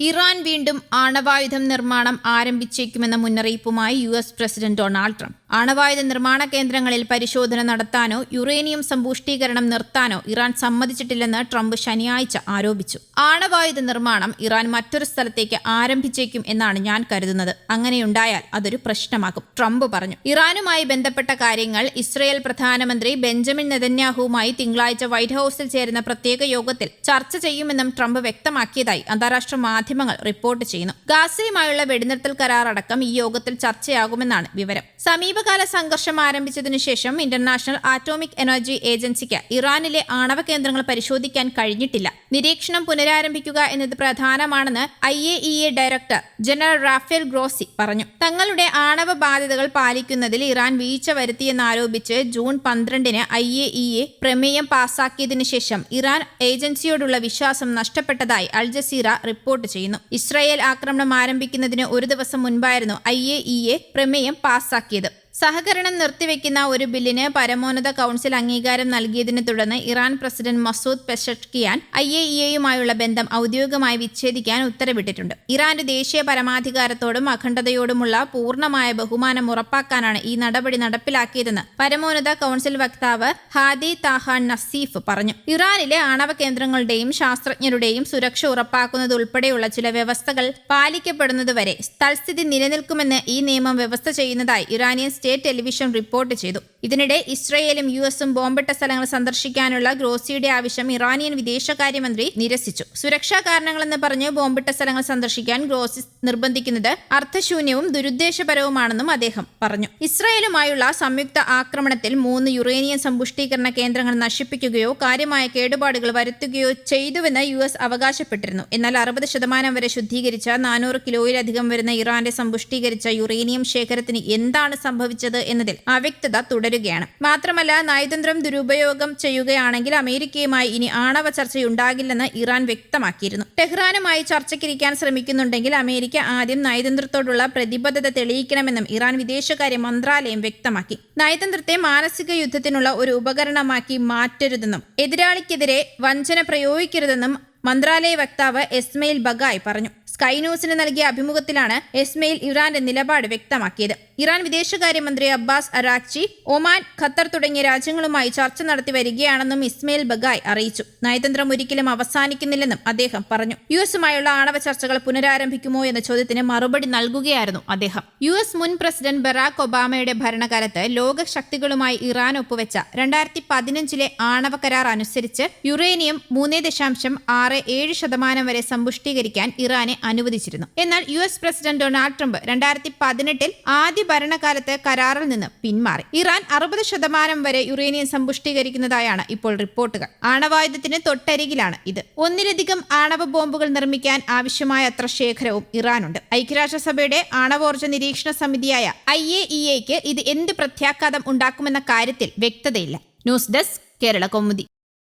Iran വീണ്ടും ആണവായുധം നിർമ്മാണം ആരംഭിച്ചേക്കുമെന്ന മുന്നറിയിപ്പുമായി U S president Donald Trump. ആണവായുധ നിർമ്മാണ കേന്ദ്രങ്ങളിൽ പരിശോധന നടത്താനോ യുറേനിയം സമ്പുഷ്ടീകരണം നിർത്താനോ ഇറാൻ സമ്മതിച്ചിട്ടില്ലെന്ന് ട്രംപ് ശനിയാഴ്ച ആരോപിച്ചു. ആണവായുധ നിർമ്മാണം ഇറാൻ മറ്റൊരു സ്ഥലത്തേക്ക് ആരംഭിച്ചേക്കും എന്നാണ് ഞാൻ കരുതുന്നത്. അങ്ങനെയുണ്ടായാൽ അതൊരു പ്രശ്നമാകും ട്രംപ് പറഞ്ഞു. ഇറാനുമായി ബന്ധപ്പെട്ട കാര്യങ്ങൾ ഇസ്രയേൽ പ്രധാനമന്ത്രി ബെഞ്ചമിൻ നെതന്യാഹുവുമായി തിങ്കളാഴ്ച വൈറ്റ് ഹൌസിൽ ചേരുന്ന പ്രത്യേക യോഗത്തിൽ ചർച്ച ചെയ്യുമെന്നും ട്രംപ് വ്യക്തമാക്കിയതായി അന്താരാഷ്ട്ര മാധ്യമങ്ങൾ റിപ്പോർട്ട് ചെയ്യുന്നു. ഗാസയുമായുള്ള വെടിനിർത്തൽ കരാർ അടക്കം ഈ യോഗത്തിൽ ചർച്ചയാകുമെന്നാണ് വിവരം. സമീപകാല സംഘർഷം ആരംഭിച്ചതിനു ശേഷം ഇന്റർനാഷണൽ ആറ്റോമിക് എനർജി ഏജൻസിക്ക് ഇറാനിലെ ആണവ കേന്ദ്രങ്ങൾ പരിശോധിക്കാൻ കഴിഞ്ഞിട്ടില്ല. നിരീക്ഷണം പുനരാരംഭിക്കുക എന്നത് പ്രധാനമാണെന്ന് I A E A director general Rafael Grossi പറഞ്ഞു. തങ്ങളുടെ ആണവ ബാധ്യതകൾ പാലിക്കുന്നതിൽ ഇറാൻ വീഴ്ച വരുത്തിയെന്നാരോപിച്ച് ജൂൺ പന്ത്രണ്ടിന് ഐ എ ഇ എ പ്രമേയം പാസാക്കിയതിനു ശേഷം ഇറാൻ ഏജൻസിയോടുള്ള വിശ്വാസം നഷ്ടപ്പെട്ടതായി അൽ ജസീറ റിപ്പോർട്ട് ചെയ്യുന്നു. ഇസ്രായേൽ ആക്രമണം ആരംഭിക്കുന്നതിന് ഒരു ദിവസം മുൻപായിരുന്നു ഐ എ ഇ എ പ്രമേയം പാസാക്കിയത്. സഹകരണം നിർത്തിവെക്കുന്ന ഒരു ബില്ലിന് പരമോന്നത കൗൺസിൽ അംഗീകാരം നൽകിയതിനെ തുടർന്ന് Iran president Masoud Pezeshkian I A E എയുമായുള്ള ബന്ധം ഔദ്യോഗികമായി വിച്ഛേദിക്കാൻ ഉത്തരവിട്ടിട്ടുണ്ട്. ഇറാന്റെ ദേശീയ പരമാധികാരത്തോടും അഖണ്ഡതയോടുമുള്ള പൂർണമായ ബഹുമാനം ഉറപ്പാക്കാനാണ് ഈ നടപടി നടപ്പിലാക്കിയതെന്ന് പരമോന്നത കൗൺസിൽ വക്താവ് ഹാദി താഹാൻ നസീഫ് പറഞ്ഞു. ഇറാനിലെ ആണവ കേന്ദ്രങ്ങളുടെയും ശാസ്ത്രജ്ഞരുടെയും സുരക്ഷ ഉറപ്പാക്കുന്നത് ഉൾപ്പെടെയുള്ള ചില വ്യവസ്ഥകൾ പാലിക്കപ്പെടുന്നതുവരെ തൽസ്ഥിതി നിലനിൽക്കുമെന്ന് ഈ നിയമം വ്യവസ്ഥ ചെയ്യുന്നതായി ഇറാനിയൻ സ്റ്റേറ്റ് ടെലിവിഷൻ റിപ്പോർട്ട് ചെയ്തു. ഇതിനിടെ ഇസ്രയേലും യു എസും ബോംബിട്ട സ്ഥലങ്ങൾ സന്ദർശിക്കാനുള്ള ഗ്രോസിയുടെ ആവശ്യം ഇറാനിയൻ വിദേശകാര്യമന്ത്രി നിരസിച്ചു. സുരക്ഷാ കാരണങ്ങളെന്ന് പറഞ്ഞ് ബോംബിട്ട സ്ഥലങ്ങൾ സന്ദർശിക്കാൻ ഗ്രോസി നിർബന്ധിക്കുന്നത് അർത്ഥശൂന്യവും ദുരുദ്ദേശപരവുമാണെന്നും അദ്ദേഹം പറഞ്ഞു. ഇസ്രയേലുമായുള്ള സംയുക്ത ആക്രമണത്തിൽ മൂന്ന് യുറേനിയം സമ്പുഷ്ടീകരണ കേന്ദ്രങ്ങൾ നശിപ്പിക്കുകയോ കാര്യമായ കേടുപാടുകൾ വരുത്തുകയോ ചെയ്തുവെന്ന് യു എസ് അവകാശപ്പെട്ടിരുന്നു. എന്നാൽ അറുപത് ശതമാനം വരെ ശുദ്ധീകരിച്ച നാനൂറ് കിലോയിലധികം വരുന്ന ഇറാന്റെ സമ്പുഷ്ടീകരിച്ച യുറേനിയം ശേഖരത്തിന് എന്താണ് സംഭവിച്ചത്? എന്നതിൽ അവ്യക്തത തുടരുകയാണ്. മാത്രമല്ല നയതന്ത്രം ദുരുപയോഗം ചെയ്യുകയാണെങ്കിൽ അമേരിക്കയുമായി ഇനി ആണവ ചർച്ചയുണ്ടാകില്ലെന്ന് ഇറാൻ വ്യക്തമാക്കിയിരുന്നു. ടെഹ്റാനുമായി ചർച്ചയ്ക്കിരിക്കാൻ ശ്രമിക്കുന്നുണ്ടെങ്കിൽ അമേരിക്ക ആദ്യം നയതന്ത്രത്തോടുള്ള പ്രതിബദ്ധത തെളിയിക്കണമെന്നും ഇറാൻ വിദേശകാര്യ മന്ത്രാലയം വ്യക്തമാക്കി. നയതന്ത്രത്തെ മാനസിക യുദ്ധത്തിനുള്ള ഒരു ഉപകരണമാക്കി മാറ്റരുതെന്നും എതിരാളിക്കെതിരെ വഞ്ചന പ്രയോഗിക്കരുതെന്നും മന്ത്രാലയ വക്താവ് എസ്മയിൽ ബഗായ് പറഞ്ഞു. സ്കൈ ന്യൂസിന് നൽകിയ അഭിമുഖത്തിലാണ് എസ്മയിൽ ഇറാന്റെ നിലപാട് വ്യക്തമാക്കിയത്. ഇറാൻ വിദേശകാര്യമന്ത്രി അബ്ബാസ് അറാഖ്ചി ഒമാൻ ഖത്തർ തുടങ്ങിയ രാജ്യങ്ങളുമായി ചർച്ച നടത്തി വരികയാണെന്നും ഇസ്മയിൽ ബഗായ് അറിയിച്ചു. നയതന്ത്രം ഒരിക്കലും അവസാനിക്കുന്നില്ലെന്നും അദ്ദേഹം പറഞ്ഞു. യു എസുമായുള്ള ആണവ ചർച്ചകൾ പുനരാരംഭിക്കുമോ എന്ന ചോദ്യത്തിന് മറുപടി നൽകുകയായിരുന്നു അദ്ദേഹം. യു എസ് മുൻ പ്രസിഡന്റ് ബറാക് ഒബാമയുടെ ഭരണകാലത്ത് ലോക ശക്തികളുമായി ഇറാൻ ഒപ്പുവെച്ച രണ്ടായിരത്തി പതിനഞ്ചിലെ ആണവ കരാർ അനുസരിച്ച് യുറേനിയം മൂന്ന് ദശാംശം ആറ് ഏഴ് ശതമാനം വരെ സമ്പുഷ്ടീകരിക്കാൻ ഇറാനെ അനുവദിച്ചിരുന്നു. എന്നാൽ U S president Donald Trump രണ്ടായിരത്തി പതിനെട്ടിൽ ആദ്യ ഭരണകാലത്ത് കരാറിൽ നിന്ന് പിന്മാറി. ഇറാൻ അറുപത് ശതമാനം വരെ യുറേനിയം സമ്പുഷ്ടീകരിക്കുന്നതായാണ് ഇപ്പോൾ റിപ്പോർട്ടുകൾ. ആണവായുധത്തിന് തൊട്ടരികിലാണ് ഇത്. ഒന്നിലധികം ആണവ ബോംബുകൾ നിർമ്മിക്കാൻ ആവശ്യമായ അത്ര ശേഖരവും ഇറാനുണ്ട്. ഐക്യരാഷ്ട്രസഭയുടെ ആണവോർജ നിരീക്ഷണ സമിതിയായ ഐ എ ഇ എക്ക് ഇത് എന്ത് പ്രത്യാഘാതം ഉണ്ടാക്കുമെന്ന കാര്യത്തിൽ വ്യക്തതയില്ല. News desk Kerala Kaumudi.